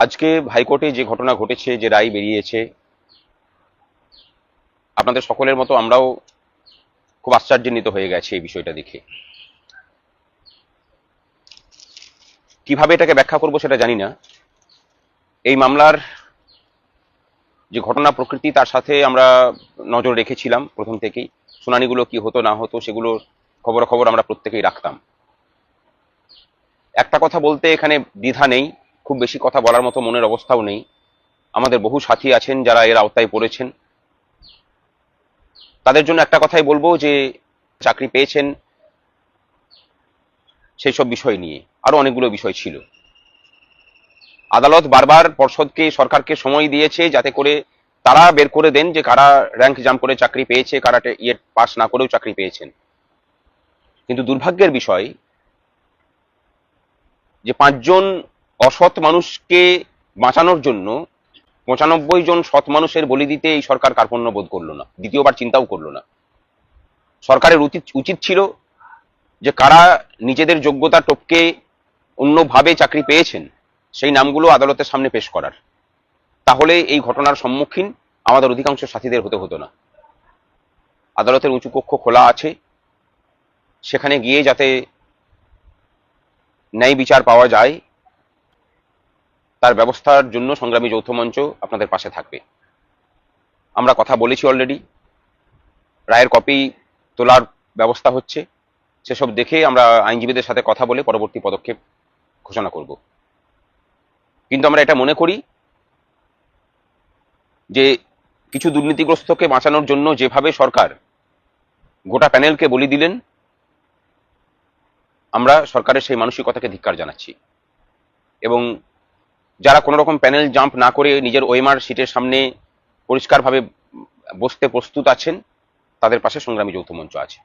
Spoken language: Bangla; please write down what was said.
আজকে হাইকোর্টে যে ঘটনা ঘটেছে, যে রায় বেরিয়েছে, আপনাদের সকলের মতো আমরাও খুব আশ্চর্যান্বিত হয়ে গেছে এই বিষয়টা দেখে। কীভাবে এটাকে ব্যাখ্যা করব সেটা জানি না। এই মামলার যে ঘটনা প্রকৃতি, তার সাথে আমরা নজর রেখেছিলাম প্রথম থেকেই। শুনানিগুলো কি হতো, না হতো, সেগুলো খবরাখবর আমরা প্রত্যেকেই রাখতাম। একটা কথা বলতে এখানে দ্বিধা নেই। খুব বেশি কথা বলার মতো মনের অবস্থাও নেই। আমাদের বহু সাথী আছেন যারা এর আওতায় পড়েছেন। তাদের জন্য একটা কথাই বলব যে, চাকরি পেয়েছেন সেই সব বিষয় নিয়ে। আরও অনেকগুলো বিষয় ছিল। আদালত বারবার পর্ষদকে, সরকারকে সময় দিয়েছে যাতে করে তারা বের করে দেন যে কারা র্যাঙ্ক জাম করে চাকরি পেয়েছে, কারা ইয়ে পাস না করেও চাকরি পেয়েছেন। কিন্তু দুর্ভাগ্যের বিষয় যে পাঁচজন অসৎ মানুষকে বাঁচানোর জন্য পঁচানব্বই জন সৎ মানুষের বলি দিতে এই সরকার কার্পণ্য বোধ করল না, দ্বিতীয়বার চিন্তাও করল না। সরকারের উচিত উচিত ছিল যে কারা নিজেদের যোগ্যতা টপকে অন্যভাবে চাকরি পেয়েছেন, সেই নামগুলো আদালতের সামনে পেশ করার। তাহলে এই ঘটনার সম্মুখীন আমাদের অধিকাংশ সাথীদের হতে হতো না। আদালতের উঁচু কক্ষ খোলা আছে, সেখানে গিয়ে যাতে ন্যায় বিচার পাওয়া যায় তার ব্যবস্থার জন্য সংগ্রামী যৌথ মঞ্চ আপনাদের পাশে থাকবে। আমরা কথা বলেছি অলরেডি রায়ের কপি তোলার ব্যবস্থা হচ্ছে। সেসব দেখে আমরা আইনজীবীদের সাথে কথা বলে পরবর্তী পদক্ষেপ ঘোষণা করব। কিন্তু আমরা এটা মনে করি যে কিছু দুর্নীতিগ্রস্তকে বাঁচানোর জন্য যেভাবে সরকার গোটা প্যানেলকে বলি দিলেন, আমরা সরকারের সেই মানসিকতাকে ধিক্কার জানাচ্ছি। এবং যারা কোনো রকম প্যানেল জাম্প না করে নিজের ওয়েমার সিটের সামনে পরিষ্কারভাবে বসতে প্রস্তুত আছেন, তাদের পাশে সংগ্রামী যৌথ মঞ্চ আছে।